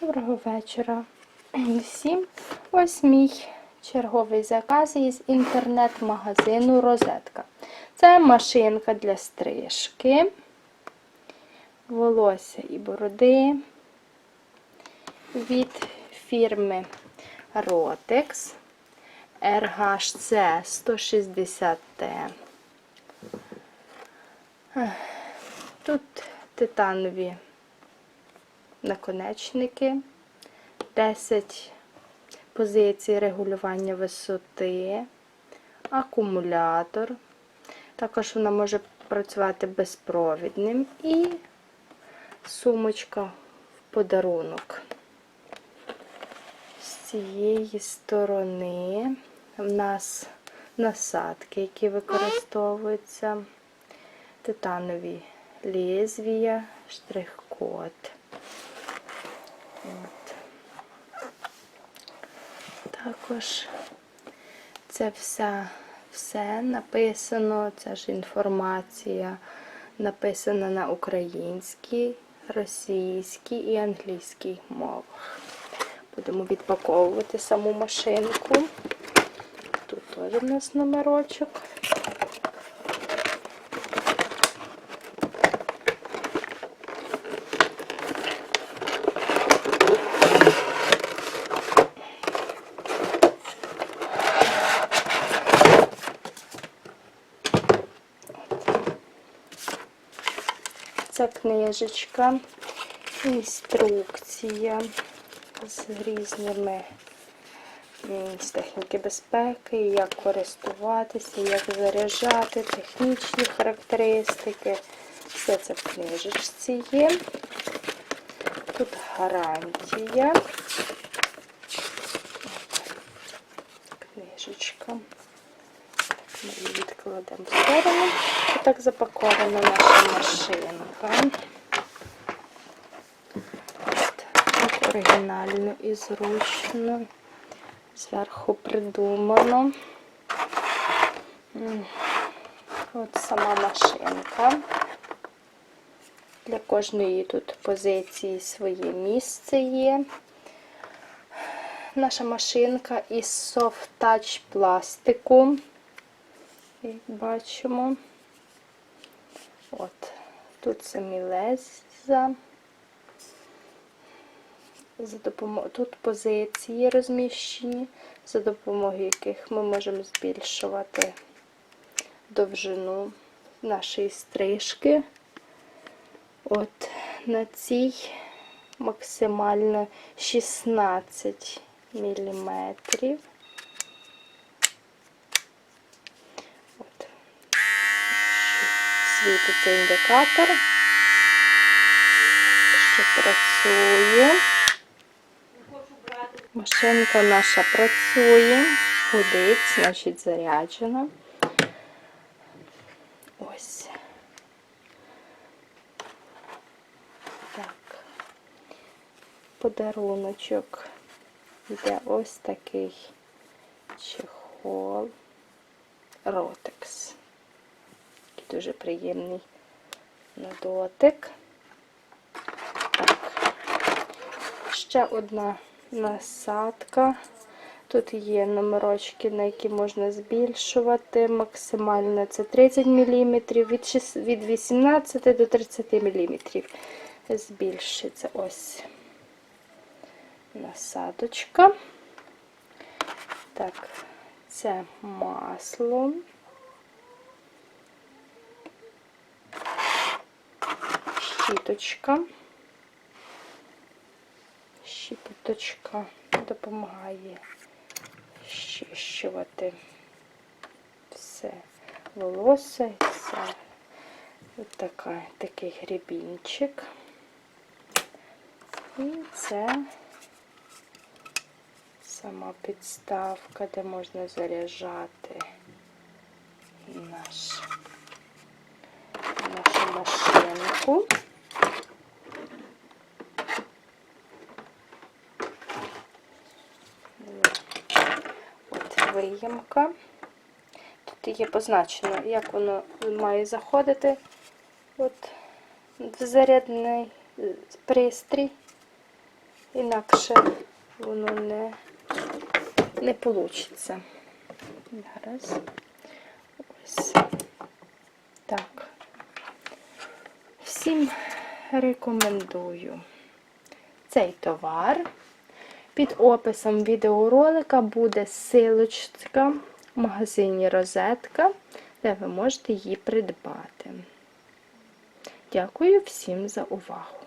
Доброго вечора. Всім ось мій черговий заказ із інтернет-магазину Розетка. Це машинка для стрижки, волосся і бороди від фірми Rotex RHC 160T. Тут титанові наконечники, 10 позицій регулювання висоти, акумулятор. Також вона може працювати безпровідним і сумочка в подарунок. З цієї сторони в нас насадки, які використовуються, титанові лезвія, штрих-код. От. Також це все, все написано, це ж інформація написана на українській, російській і англійській мовах. Будемо відпаковувати саму машинку. Тут теж у нас номерочок. Це книжечка, інструкція з різними з техніки безпеки, як користуватися, як заряджати, технічні характеристики. Все це в книжечці є. Тут гарантія. Книжечка. Ми її відкладемо в сторону. І так запакована наша машинка. Так оригінально і зручно. Зверху придумано. От сама машинка. Для кожної тут позиції своє місце є. Наша машинка із soft touch пластику як бачимо. От, тут самі леза. За допомогою, тут позиції розміщені, за допомогою яких ми можемо збільшувати довжину нашої стрижки. От на цій максимально 16 міліметрів. Світиться індикатор, що працює. Машинка наша працює, гудить, значить заряджена. Ось. Так. Подаруночок. Йде ось такий чехол. Ротекс. Дуже приємний на дотик. Так. Ще одна насадка. Тут є номерочки, на які можна збільшувати. Максимально це 30 мм, від, 6, від 18 до 30 мм. Збільшиться ось насадочка. Так, це масло. Щіточка. Щіточка допомагає щищувати все волосся все. Ось такий грібінчик. І це сама підставка, де можна заряджати наш, нашу машинку. От виємка. Тут є позначено, як воно має заходити. От в зарядний пристрій. інакше воно не, не вийде. Зараз. Ось. Так. Всім рекомендую цей товар. Під описом відеоролика буде силочка в магазині Розетка, де ви можете її придбати. Дякую всім за увагу!